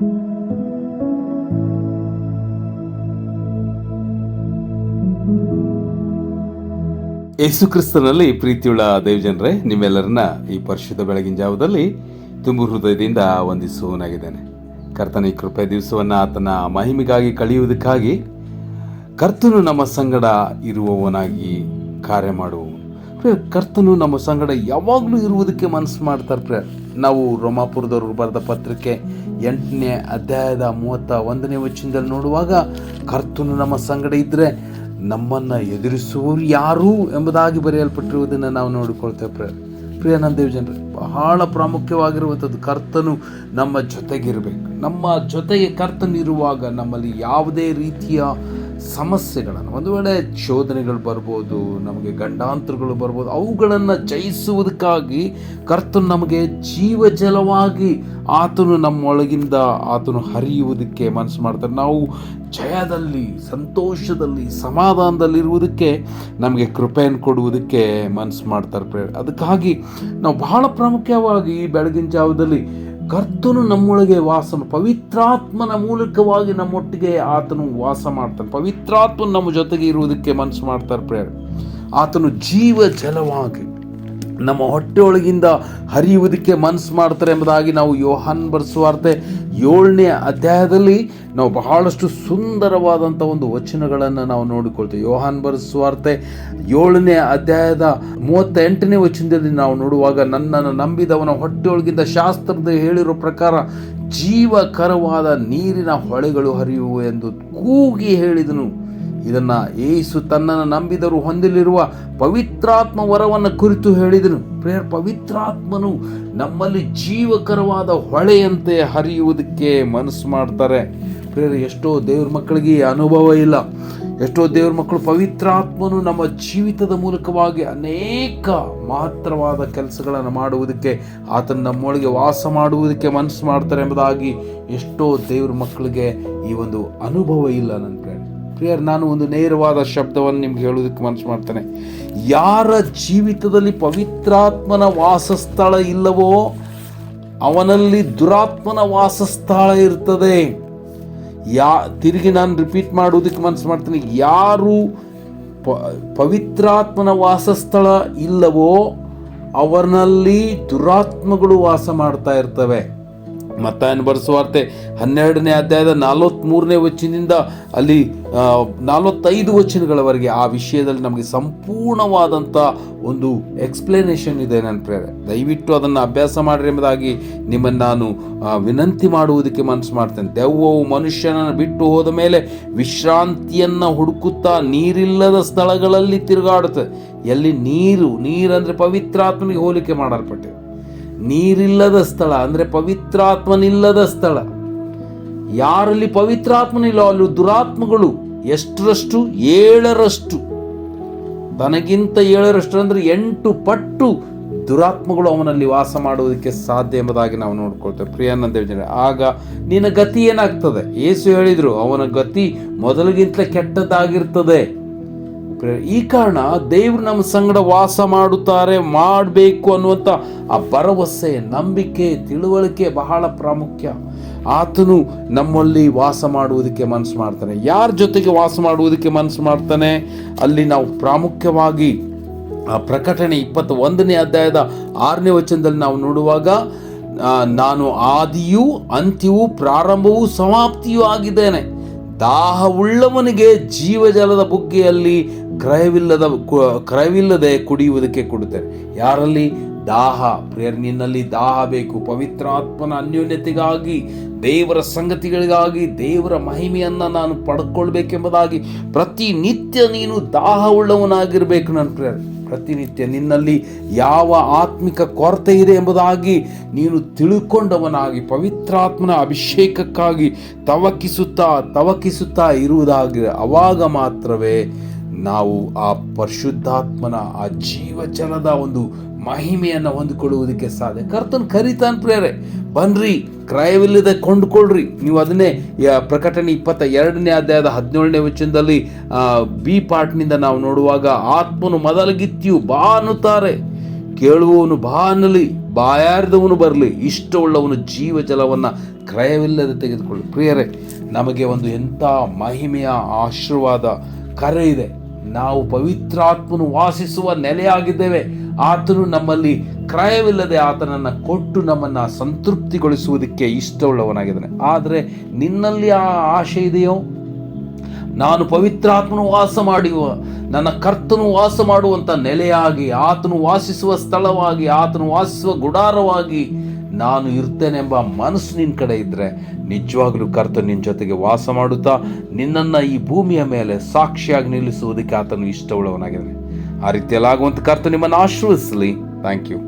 ಯೇಸು ಕ್ರಿಸ್ತನಲ್ಲಿ ಪ್ರೀತಿಯುಳ್ಳ ದೇವಜನರೇ, ನಿಮ್ಮೆಲ್ಲರನ್ನ ಈ ಪರಿಶುದ್ಧ ಬೆಳಗಿನ ಜಾವದಲ್ಲಿ ತುಂಬು ಹೃದಯದಿಂದ ವಂದಿಸುವನಾಗಿದ್ದೇನೆ ಕರ್ತನ ಈ ಕೃಪೆ ದಿವಸವನ್ನು ಆತನ ಮಹಿಮೆಗಾಗಿ ಕಳೆಯುವುದಕ್ಕಾಗಿ ಕರ್ತನು ನಮ್ಮ ಸಂಗಡ ಇರುವವನಾಗಿ ಕಾರ್ಯ ಮಾಡುವವನು ಪ್ರಿಯ, ಕರ್ತನು ನಮ್ಮ ಸಂಗಡ ಯಾವಾಗಲೂ ಇರುವುದಕ್ಕೆ ಮನಸ್ಸು ಮಾಡ್ತಾರೆ ಪ್ರಿಯ ನಾವು ರೋಮಾಪುರದವರು ಬರೆದ ಪತ್ರಿಕೆ ಎಂಟನೇ ಅಧ್ಯಾಯದ ಮೂವತ್ತ ಒಂದನೇ ವಚನದಲ್ಲಿ ನೋಡುವಾಗ ಕರ್ತನು ನಮ್ಮ ಸಂಗಡ ಇದ್ದರೆ ನಮ್ಮನ್ನು ಎದುರಿಸುವವರು ಯಾರು ಎಂಬುದಾಗಿ ಬರೆಯಲ್ಪಟ್ಟಿರುವುದನ್ನು ನಾವು ನೋಡಿಕೊಳ್ತೇವೆ ಪ್ರಿಯ ಪ್ರಿಯ ನನ್ನ ಜನರು ಬಹಳ ಪ್ರಾಮುಖ್ಯವಾಗಿರುವಂಥದ್ದು ಕರ್ತನು ನಮ್ಮ ಜೊತೆಗಿರಬೇಕು. ನಮ್ಮ ಜೊತೆಗೆ ಕರ್ತನಿರುವಾಗ ನಮ್ಮಲ್ಲಿ ಯಾವುದೇ ರೀತಿಯ ಸಮಸ್ಯೆಗಳನ್ನು, ಒಂದು ವೇಳೆ ಶೋಧನೆಗಳು ಬರ್ಬೋದು, ನಮಗೆ ಗಂಡಾಂತರಗಳು ಬರ್ಬೋದು, ಅವುಗಳನ್ನು ಜಯಿಸುವುದಕ್ಕಾಗಿ ಕರ್ತನು ನಮಗೆ ಜೀವಜಲವಾಗಿ ಆತನು ನಮ್ಮೊಳಗಿಂದ ಆತನು ಹರಿಯುವುದಕ್ಕೆ ಮನಸ್ಸು ಮಾಡ್ತಾರೆ. ನಾವು ಜಯದಲ್ಲಿ, ಸಂತೋಷದಲ್ಲಿ ಸಮಾಧಾನದಲ್ಲಿರುವುದಕ್ಕೆ ನಮಗೆ ಕೃಪೆಯನ್ನು ಕೊಡುವುದಕ್ಕೆ ಮನಸ್ಸು ಮಾಡ್ತಾರೆ. ಅದಕ್ಕಾಗಿ ನಾವು ಬಹಳ ಪ್ರಾಮುಖ್ಯವಾಗಿ ಬೆಳಗಿನ ಜಾವದಲ್ಲಿ ಕರ್ತನು ನಮ್ಮೊಳಗೆ ವಾಸನು. ಪವಿತ್ರಾತ್ಮನ ಮೂಲಕವಾಗಿ ನಮ್ಮೊಟ್ಟಿಗೆ ಆತನು ವಾಸ ಮಾಡ್ತಾನೆ. ಪವಿತ್ರಾತ್ಮನು ನಮ್ಮ ಜೊತೆಗೆ ಇರುವುದಕ್ಕೆ ಮನಸ್ಸು ಮಾಡ್ತಾರೆ ಪ್ರೇರ ಆತನು ಜೀವ ಜಲವಾಗಿ ನಮ್ಮ ಹೊಟ್ಟೆಯೊಳಗಿಂದ ಹರಿಯುವುದಕ್ಕೆ ಮನಸ್ಸು ಮಾಡ್ತಾರೆ ಎಂಬುದಾಗಿ ನಾವು ಯೋಹಾನ್ ಬರೆಸುವಾರ್ತೆ ಏಳನೇ ಅಧ್ಯಾಯದಲ್ಲಿ ನಾವು ಬಹಳಷ್ಟು ಸುಂದರವಾದಂಥ ಒಂದು ವಚನಗಳನ್ನು ನಾವು ನೋಡಿಕೊಳ್ತೇವೆ. ಯೋಹಾನ್ ಬರೆಸುವಾರ್ತೆ ಏಳನೇ ಅಧ್ಯಾಯದ ಮೂವತ್ತೆಂಟನೇ ವಚನದಲ್ಲಿ ನಾವು ನೋಡುವಾಗ, ನನ್ನನ್ನು ನಂಬಿದವನ ಹೊಟ್ಟೆಯೊಳಗಿಂದ ಶಾಸ್ತ್ರದ ಹೇಳಿರೋ ಪ್ರಕಾರ ಜೀವಕರವಾದ ನೀರಿನ ಹೊಳೆಗಳು ಹರಿಯುವು ಎಂದು ಕೂಗಿ ಹೇಳಿದನು. ಇದನ್ನ ಏಸು ತನ್ನನ್ನು ನಂಬಿದರು ಹೊಂದಲಿರುವ ಪವಿತ್ರಾತ್ಮ ವರವನ್ನು ಕುರಿತು ಹೇಳಿದನು. ಪ್ರೇಯರ್, ಪವಿತ್ರಾತ್ಮನು ನಮ್ಮಲ್ಲಿ ಜೀವಕರವಾದ ಹೊಳೆಯಂತೆ ಹರಿಯುವುದಕ್ಕೆ ಮನಸ್ಸು ಮಾಡ್ತಾರೆ. ಪ್ರೇಯರ್, ಎಷ್ಟೋ ದೇವ್ರ ಮಕ್ಕಳಿಗೆ ಅನುಭವ ಇಲ್ಲ. ಎಷ್ಟೋ ದೇವ್ರ ಮಕ್ಕಳು ಪವಿತ್ರಾತ್ಮನು ನಮ್ಮ ಜೀವಿತದ ಮೂಲಕವಾಗಿ ಅನೇಕ ಮಹತ್ತರವಾದ ಕೆಲಸಗಳನ್ನು ಮಾಡುವುದಕ್ಕೆ, ಆತನ ನಮ್ಮೊಳಗೆ ವಾಸ ಮಾಡುವುದಕ್ಕೆ ಮನಸ್ಸು ಮಾಡ್ತಾರೆ ಎಂಬುದಾಗಿ ಎಷ್ಟೋ ದೇವ್ರ ಮಕ್ಕಳಿಗೆ ಈ ಒಂದು ಅನುಭವ ಇಲ್ಲ ನನ್ನ ಪ್ರೇಯರ್, ನಾನು ಒಂದು ನೇರವಾದ ಶಬ್ದವನ್ನು ನಿಮ್ಗೆ ಹೇಳೋದಕ್ಕೆ ಮನಸ್ಸು ಮಾಡ್ತೇನೆ. ಯಾರ ಜೀವಿತದಲ್ಲಿ ಪವಿತ್ರಾತ್ಮನ ವಾಸಸ್ಥಳ ಇಲ್ಲವೋ, ಅವನಲ್ಲಿ ದುರಾತ್ಮನ ವಾಸಸ್ಥಳ ಇರ್ತದೆ. ಯಾ, ತಿರುಗಿ ನಾನು ರಿಪೀಟ್ ಮಾಡುವುದಕ್ಕೆ ಮನಸ್ಸು ಮಾಡ್ತೀನಿ. ಯಾರು ಪ, ಪವಿತ್ರಾತ್ಮನ ವಾಸಸ್ಥಳ ಇಲ್ಲವೋ ಅವನಲ್ಲಿ ದುರಾತ್ಮಗಳು ವಾಸ ಮಾಡ್ತಾ ಇರ್ತವೆ. ಮತ್ತಾಯನ ಬರೆಸುವಾರ್ತೆ ಹನ್ನೆರಡನೇ ಅಧ್ಯಾಯದ ನಲವತ್ತ್ಮೂರನೇ ವಚನದಿಂದ ಅಲ್ಲಿ ನಲವತ್ತೈದು ವಚನಗಳವರೆಗೆ ಆ ವಿಷಯದಲ್ಲಿ ನಮಗೆ ಸಂಪೂರ್ಣವಾದಂಥ ಒಂದು ಎಕ್ಸ್ಪ್ಲನೇಷನ್ ಇದೆ ನನ್ನ ಪ್ರೇರೆ ದಯವಿಟ್ಟು ಅದನ್ನು ಅಭ್ಯಾಸ ಮಾಡಿರಿ ಎಂಬುದಾಗಿ ನಿಮ್ಮನ್ನು ನಾನು ವಿನಂತಿ ಮಾಡುವುದಕ್ಕೆ ಮನಸ್ಸು ಮಾಡ್ತೇನೆ. ದೆವ್ವವು ಮನುಷ್ಯನನ್ನು ಬಿಟ್ಟು ಹೋದ ಮೇಲೆ ವಿಶ್ರಾಂತಿಯನ್ನು ಹುಡುಕುತ್ತಾ ನೀರಿಲ್ಲದ ಸ್ಥಳಗಳಲ್ಲಿ ತಿರುಗಾಡುತ್ತೆ. ಎಲ್ಲಿ ನೀರು ನೀರಂದರೆ ಪವಿತ್ರಾತ್ಮನಿಗೆ ಹೋಲಿಕೆ ಮಾಡಲ್ಪಟ್ಟಿದೆ. ನೀರಿಲ್ಲದ ಸ್ಥಳ, ಅಂದರೆ ಪವಿತ್ರಾತ್ಮನಿಲ್ಲದ ಸ್ಥಳ. ಯಾರಲ್ಲಿ ಪವಿತ್ರಾತ್ಮನಿಲ್ಲ ಅಲ್ಲಿ ದುರಾತ್ಮಗಳು ಎಷ್ಟರಷ್ಟು? ಏಳರಷ್ಟು. ತನಗಿಂತ ಏಳರಷ್ಟು ಅಂದರೆ ಎಂಟು ಪಟ್ಟು ದುರಾತ್ಮಗಳು ಅವನಲ್ಲಿ ವಾಸ ಮಾಡುವುದಕ್ಕೆ ಸಾಧ್ಯ ಎಂಬುದಾಗಿ ನಾವು ನೋಡ್ಕೊಳ್ತೇವೆ. ಪ್ರಿಯಾನಂದ ಯೋಜನೆ ಆಗ ನಿನ್ನ ಗತಿ ಏನಾಗ್ತದೆ? ಏಸು ಹೇಳಿದರು, ಅವನ ಗತಿ ಮೊದಲಿಗಿಂತ ಕೆಟ್ಟದ್ದಾಗಿರ್ತದೆ. ಈ ಕಾರಣ ದೇವರು ನಮ್ಮ ಸಂಗಡ ವಾಸ ಮಾಡುತ್ತಾರೆ, ಮಾಡಬೇಕು ಅನ್ನುವಂಥ ಆ ಭರವಸೆ, ನಂಬಿಕೆ, ತಿಳುವಳಿಕೆ ಬಹಳ ಪ್ರಾಮುಖ್ಯ. ಆತನು ನಮ್ಮಲ್ಲಿ ವಾಸ ಮಾಡುವುದಕ್ಕೆ ಮನಸ್ಸು ಮಾಡ್ತಾನೆ. ಯಾರ ಜೊತೆಗೆ ವಾಸ ಮಾಡುವುದಕ್ಕೆ ಮನಸ್ಸು ಮಾಡ್ತಾನೆ? ಅಲ್ಲಿ ನಾವು ಪ್ರಾಮುಖ್ಯವಾಗಿ ಆ ಪ್ರಕಟಣೆ ಇಪ್ಪತ್ತ ಒಂದನೇ ಅಧ್ಯಾಯದ ಆರನೇ ವಚನದಲ್ಲಿ ನಾವು ನೋಡುವಾಗ ನಾನು ಆದಿಯೂ ಅಂತ್ಯವೂ ಪ್ರಾರಂಭವೂ ಸಮಾಪ್ತಿಯೂ ಆಗಿದ್ದೇನೆ. ದಾಹವುಳ್ಳವನಿಗೆ ಜೀವಜಲದ ಬುಗ್ಗೆಯಲ್ಲಿ ಕ್ರಯವಿಲ್ಲದ ಕ್ರಯವಿಲ್ಲದೆ ಕುಡಿಯುವುದಕ್ಕೆ ಕೊಡುತ್ತೇನೆ ಯಾರಲ್ಲಿ? ದಾಹ. ಪ್ರೇರ್ ನಿನ್ನಲ್ಲಿ ದಾಹ ಬೇಕು. ಪವಿತ್ರಾತ್ಮನ ಅನ್ಯೋನ್ಯತೆಗಾಗಿ, ದೇವರ ಸಂಗತಿಗಳಿಗಾಗಿ, ದೇವರ ಮಹಿಮೆಯನ್ನು ನಾನು ಪಡ್ಕೊಳ್ಬೇಕೆಂಬುದಾಗಿ ಪ್ರತಿನಿತ್ಯ ನೀನು ದಾಹವುಳ್ಳವನಾಗಿರಬೇಕು ನನ್ನ ಪ್ರೇರ್ ಪ್ರತಿನಿತ್ಯ ನಿನ್ನಲ್ಲಿ ಯಾವ ಆತ್ಮಿಕ ಕೊರತೆ ಇದೆ ಎಂಬುದಾಗಿ ನೀನು ತಿಳ್ಕೊಂಡವನಾಗಿ, ಪವಿತ್ರಾತ್ಮನ ಅಭಿಷೇಕಕ್ಕಾಗಿ ತವಕಿಸುತ್ತಾ ತವಕಿಸುತ್ತಾ ಇರುವುದಾಗಿ ಅವಾಗ ಮಾತ್ರವೇ ನಾವು ಆ ಪರಿಶುದ್ಧಾತ್ಮನ, ಆ ಜೀವಜಲದ ಒಂದು ಮಹಿಮೆಯನ್ನು ಹೊಂದಿಕೊಳ್ಳುವುದಕ್ಕೆ ಸಾಧ್ಯ. ಕರ್ತನ್ ಕರಿತಾನ್ ಪ್ರೇರೆ ಬನ್ರಿ, ಕ್ರಯವಿಲ್ಲದೆ ಕೊಂಡುಕೊಳ್ರಿ. ನೀವು ಅದನ್ನೇ ಪ್ರಕಟಣೆ ಇಪ್ಪತ್ತ ಎರಡನೇ ಅಧ್ಯಾಯದ ಹದಿನೇಳನೇ ವಚನದಲ್ಲಿ ಬಿ ಪಾರ್ಟ್ನಿಂದ ನಾವು ನೋಡುವಾಗ, ಆತ್ಮನು ಮೊದಲಗಿತ್ತಿಯು ಬಾ ಅನ್ನುತ್ತಾರೆ. ಕೇಳುವವನು ಬಾ ಅನ್ನಲಿ, ಬಾಯಾರಿದವನು ಬರಲಿ. ಇಷ್ಟವುಳ್ಳವನು ಜೀವ ಜಲವನ್ನು ಕ್ರಯವಿಲ್ಲದೆ ತೆಗೆದುಕೊಳ್ಳಿ. ಪ್ರಿಯರೇ, ನಮಗೆ ಒಂದು ಎಂಥ ಮಹಿಮೆಯ ಆಶೀರ್ವಾದ, ಕರೆ ಇದೆ. ನಾವು ಪವಿತ್ರಾತ್ಮನು ವಾಸಿಸುವ ನೆಲೆಯಾಗಿದ್ದೇವೆ. ಆತನು ನಮ್ಮಲ್ಲಿ ಕ್ರಯವಿಲ್ಲದೆ ಆತನನ್ನು ಕೊಟ್ಟು ನಮ್ಮನ್ನು ಸಂತೃಪ್ತಿಗೊಳಿಸುವುದಕ್ಕೆ ಇಷ್ಟವುಳ್ಳವನಾಗಿದ್ದಾನೆ. ಆದರೆ ನಿನ್ನಲ್ಲಿ ಆ ಆಶೆ ಇದೆಯೋ? ನಾನು ಪವಿತ್ರಾತ್ಮನು ವಾಸ ಮಾಡುವ ನನ್ನ ಕರ್ತನು ವಾಸ ಮಾಡುವಂಥ ನೆಲೆಯಾಗಿ, ಆತನು ವಾಸಿಸುವ ಸ್ಥಳವಾಗಿ, ಆತನು ವಾಸಿಸುವ ಗುಡಾರವಾಗಿ ನಾನು ಇರ್ತೇನೆಂಬ ಮನಸ್ಸು ನಿನ್ನ ಕಡೆ ಇದ್ದರೆ ನಿಜವಾಗ್ಲೂ ಕರ್ತನು ನಿನ್ನ ಜೊತೆಗೆ ವಾಸ ಮಾಡುತ್ತಾ, ನಿನ್ನನ್ನು ಈ ಭೂಮಿಯ ಮೇಲೆ ಸಾಕ್ಷಿಯಾಗಿ ನಿಲ್ಲಿಸುವುದಕ್ಕೆ ಆತನು ಇಷ್ಟವುಳ್ಳವನಾಗಿದ್ದಾನೆ. ಆ ರೀತಿಯಲ್ಲಾಗುವಂಥ ಕರ್ತ ನಿಮ್ಮನ್ನು ಆಶೀರ್ವದಿಸಲಿ. Thank you